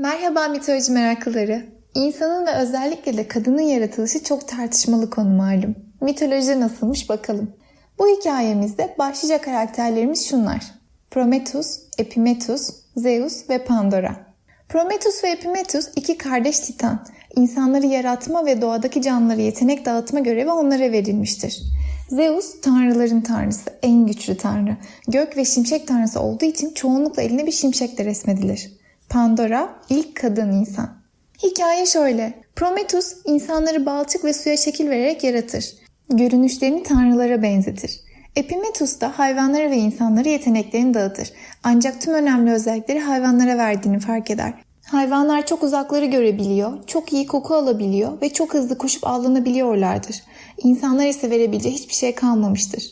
Merhaba mitoloji meraklıları. İnsanın ve özellikle de kadının yaratılışı çok tartışmalı konu malum. Mitoloji nasılmış bakalım. Bu hikayemizde başlıca karakterlerimiz şunlar. Prometheus, Epimetheus, Zeus ve Pandora. Prometheus ve Epimetheus iki kardeş titan. İnsanları yaratma ve doğadaki canlılara yetenek dağıtma görevi onlara verilmiştir. Zeus tanrıların tanrısı, en güçlü tanrı. Gök ve şimşek tanrısı olduğu için çoğunlukla eline bir şimşekle resmedilir. Pandora ilk kadın insan. Hikaye şöyle. Prometheus insanları balçık ve suya şekil vererek yaratır. Görünüşlerini tanrılara benzetir. Epimetheus da hayvanlara ve insanlara yeteneklerini dağıtır. Ancak tüm önemli özellikleri hayvanlara verdiğini fark eder. Hayvanlar çok uzakları görebiliyor, çok iyi koku alabiliyor ve çok hızlı koşup avlanabiliyorlardır. İnsanlar ise verebileceği hiçbir şey kalmamıştır.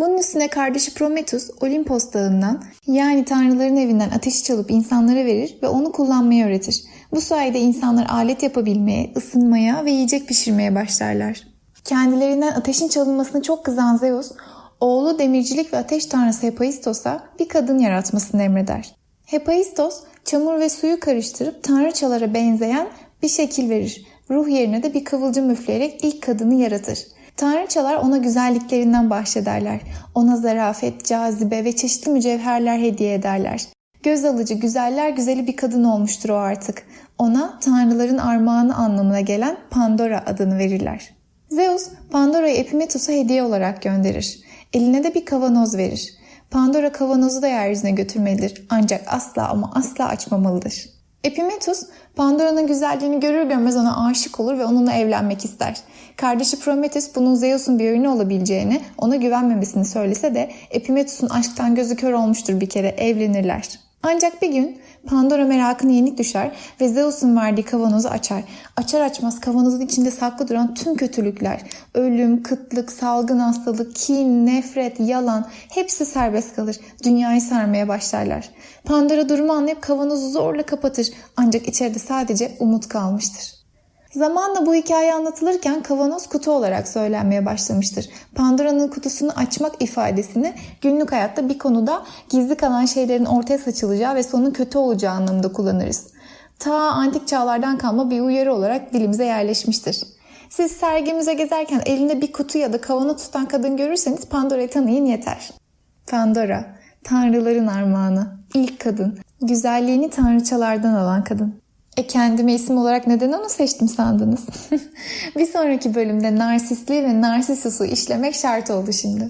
Bunun üstüne kardeşi Prometheus Olimpos dağından yani tanrıların evinden ateşi çalıp insanlara verir ve onu kullanmayı öğretir. Bu sayede insanlar alet yapabilmeye, ısınmaya ve yiyecek pişirmeye başlarlar. Kendilerinden ateşin çalınmasını çok kızan Zeus, oğlu demircilik ve ateş tanrısı Hephaistos'a bir kadın yaratmasını emreder. Hephaistos çamur ve suyu karıştırıp tanrıçalara benzeyen bir şekil verir. Ruh yerine de bir kıvılcım üfleyerek ilk kadını yaratır. Tanrıçalar ona güzelliklerinden bahşederler. Ona zarafet, cazibe ve çeşitli mücevherler hediye ederler. Göz alıcı, güzeller güzeli bir kadın olmuştur o artık. Ona tanrıların armağanı anlamına gelen Pandora adını verirler. Zeus, Pandora'yı Epimetheus'a hediye olarak gönderir. Eline de bir kavanoz verir. Pandora kavanozu da yeryüzüne götürmelidir ancak asla ama asla açmamalıdır. Epimetheus, Pandora'nın güzelliğini görür görmez ona aşık olur ve onunla evlenmek ister. Kardeşi Prometheus bunun Zeus'un bir oyunu olabileceğini, ona güvenmemesini söylese de Epimetheus'un aşktan gözü kör olmuştur bir kere, evlenirler. Ancak bir gün Pandora merakına yenik düşer ve Zeus'un verdiği kavanozu açar. Açar açmaz kavanozun içinde saklı duran tüm kötülükler, ölüm, kıtlık, salgın hastalık, kin, nefret, yalan hepsi serbest kalır. Dünyayı sarmaya başlarlar. Pandora durumu anlayıp kavanozu zorla kapatır ancak içeride sadece umut kalmıştır. Zamanla bu hikaye anlatılırken kavanoz kutu olarak söylenmeye başlamıştır. Pandora'nın kutusunu açmak ifadesini günlük hayatta bir konuda gizli kalan şeylerin ortaya saçılacağı ve sonun kötü olacağı anlamında kullanırız. Ta antik çağlardan kalma bir uyarı olarak dilimize yerleşmiştir. Siz sergimize gezerken elinde bir kutu ya da kavanoz tutan kadın görürseniz Pandora'yı tanıyın yeter. Pandora, tanrıların armağanı, ilk kadın, güzelliğini tanrıçalardan alan kadın. E kendime isim olarak neden onu seçtim sandınız? bir sonraki bölümde narsistliği ve narsisusu işlemek şart oldu şimdi.